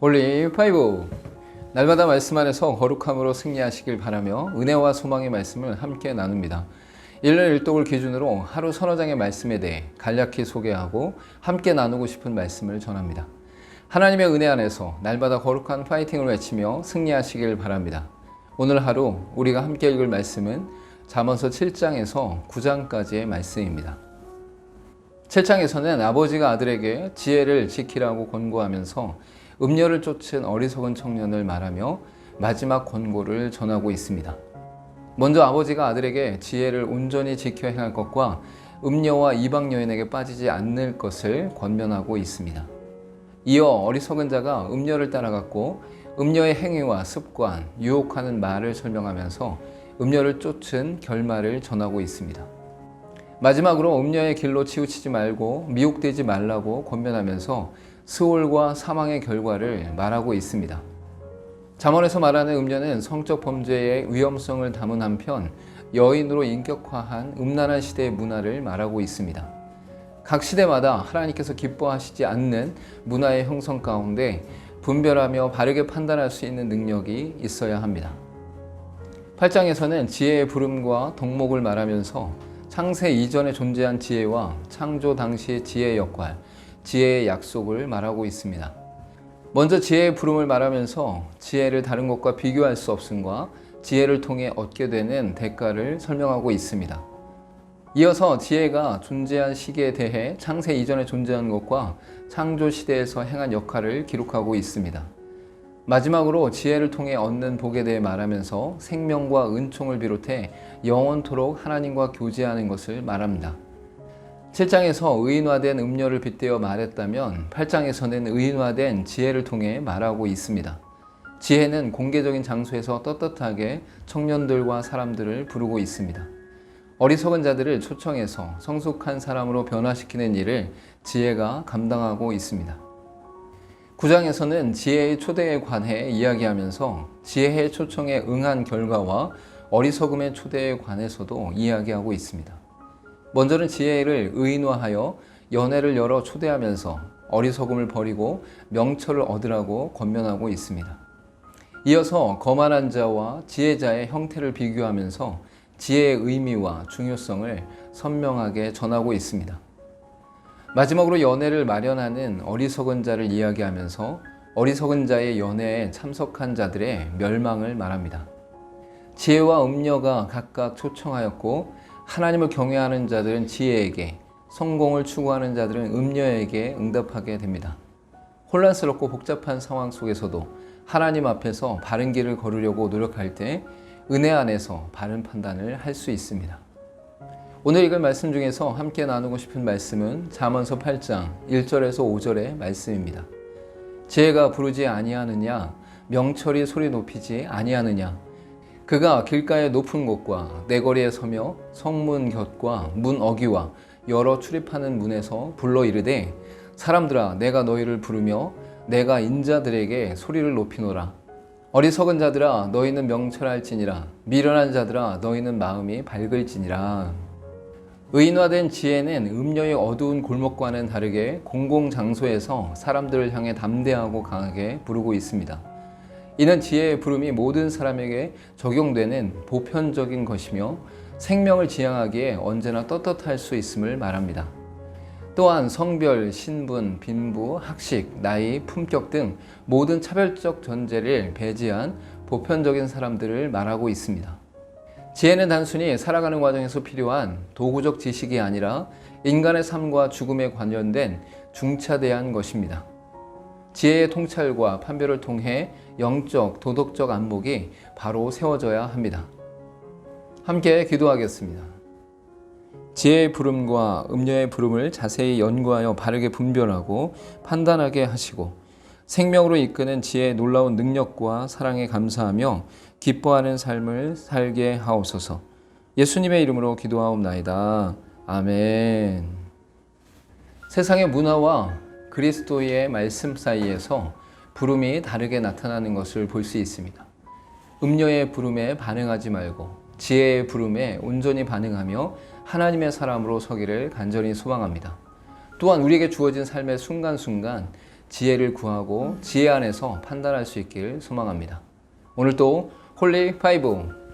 홀리 파이브 날마다 말씀 안에서 거룩함으로 승리하시길 바라며 은혜와 소망의 말씀을 함께 나눕니다. 1년 1독을 기준으로 하루 서너 장의 말씀에 대해 간략히 소개하고 함께 나누고 싶은 말씀을 전합니다. 하나님의 은혜 안에서 날마다 거룩한 파이팅을 외치며 승리하시길 바랍니다. 오늘 하루 우리가 함께 읽을 말씀은 잠언서 7장에서 9장까지의 말씀입니다. 7장에서는 아버지가 아들에게 지혜를 지키라고 권고하면서 음녀를 쫓은 어리석은 청년을 말하며 마지막 권고를 전하고 있습니다. 먼저 아버지가 아들에게 지혜를 온전히 지켜 행할 것과 음녀와 이방 여인에게 빠지지 않을 것을 권면하고 있습니다. 이어 어리석은 자가 음녀를 따라갔고 음녀의 행위와 습관, 유혹하는 말을 설명하면서 음녀를 쫓은 결말을 전하고 있습니다. 마지막으로 음녀의 길로 치우치지 말고 미혹되지 말라고 권면하면서 스올과 사망의 결과를 말하고 있습니다. 잠언에서 말하는 음녀는 성적 범죄의 위험성을 담은 한편 여인으로 인격화한 음란한 시대의 문화를 말하고 있습니다. 각 시대마다 하나님께서 기뻐하시지 않는 문화의 형성 가운데 분별하며 바르게 판단할 수 있는 능력이 있어야 합니다. 8장에서는 지혜의 부름과 덕목을 말하면서 창세 이전에 존재한 지혜와 창조 당시의 지혜의 역할, 지혜의 약속을 말하고 있습니다. 먼저 지혜의 부름을 말하면서 지혜를 다른 것과 비교할 수 없음과 지혜를 통해 얻게 되는 대가를 설명하고 있습니다. 이어서 지혜가 존재한 시기에 대해 창세 이전에 존재한 것과 창조 시대에서 행한 역할을 기록하고 있습니다. 마지막으로 지혜를 통해 얻는 복에 대해 말하면서 생명과 은총을 비롯해 영원토록 하나님과 교제하는 것을 말합니다. 7장에서 의인화된 음료를 빗대어 말했다면 8장에서는 의인화된 지혜를 통해 말하고 있습니다. 지혜는 공개적인 장소에서 떳떳하게 청년들과 사람들을 부르고 있습니다. 어리석은 자들을 초청해서 성숙한 사람으로 변화시키는 일을 지혜가 감당하고 있습니다. 9장에서는 지혜의 초대에 관해 이야기하면서 지혜의 초청에 응한 결과와 어리석음의 초대에 관해서도 이야기하고 있습니다. 먼저는 지혜를 의인화하여 연애를 열어 초대하면서 어리석음을 버리고 명철을 얻으라고 권면하고 있습니다. 이어서 거만한 자와 지혜자의 형태를 비교하면서 지혜의 의미와 중요성을 선명하게 전하고 있습니다. 마지막으로 연애를 마련하는 어리석은 자를 이야기하면서 어리석은 자의 연애에 참석한 자들의 멸망을 말합니다. 지혜와 음녀가 각각 초청하였고 하나님을 경외하는 자들은 지혜에게, 성공을 추구하는 자들은 음녀에게 응답하게 됩니다. 혼란스럽고 복잡한 상황 속에서도 하나님 앞에서 바른 길을 걸으려고 노력할 때 은혜 안에서 바른 판단을 할 수 있습니다. 오늘 읽을 말씀 중에서 함께 나누고 싶은 말씀은 잠언서 8장 1절에서 5절의 말씀입니다. 지혜가 부르지 아니하느냐 명철이 소리 높이지 아니하느냐 그가 길가의 높은 곳과 내거리에 서며 성문 곁과 문 어귀와 여러 출입하는 문에서 불러 이르되 사람들아 내가 너희를 부르며 내가 인자들에게 소리를 높이노라. 어리석은 자들아 너희는 명철할지니라. 미련한 자들아 너희는 마음이 밝을지니라. 의인화된 지혜는 음녀의 어두운 골목과는 다르게 공공장소에서 사람들을 향해 담대하고 강하게 부르고 있습니다. 이는 지혜의 부름이 모든 사람에게 적용되는 보편적인 것이며 생명을 지향하기에 언제나 떳떳할 수 있음을 말합니다. 또한 성별, 신분, 빈부, 학식, 나이, 품격 등 모든 차별적 전제를 배제한 보편적인 사람들을 말하고 있습니다. 지혜는 단순히 살아가는 과정에서 필요한 도구적 지식이 아니라 인간의 삶과 죽음에 관련된 중차대한 것입니다. 지혜의 통찰과 판별을 통해 영적, 도덕적 안목이 바로 세워져야 합니다. 함께 기도하겠습니다. 지혜의 부름과 음녀의 부름을 자세히 연구하여 바르게 분별하고 판단하게 하시고 생명으로 이끄는 지혜의 놀라운 능력과 사랑에 감사하며 기뻐하는 삶을 살게 하옵소서. 예수님의 이름으로 기도하옵나이다. 아멘. 세상의 문화와 그리스도의 말씀 사이에서 부름이 다르게 나타나는 것을 볼 수 있습니다. 음녀의 부름에 반응하지 말고 지혜의 부름에 온전히 반응하며 하나님의 사람으로 서기를 간절히 소망합니다. 또한 우리에게 주어진 삶의 순간순간 지혜를 구하고 지혜 안에서 판단할 수 있길 소망합니다. 오늘도 홀리 파이브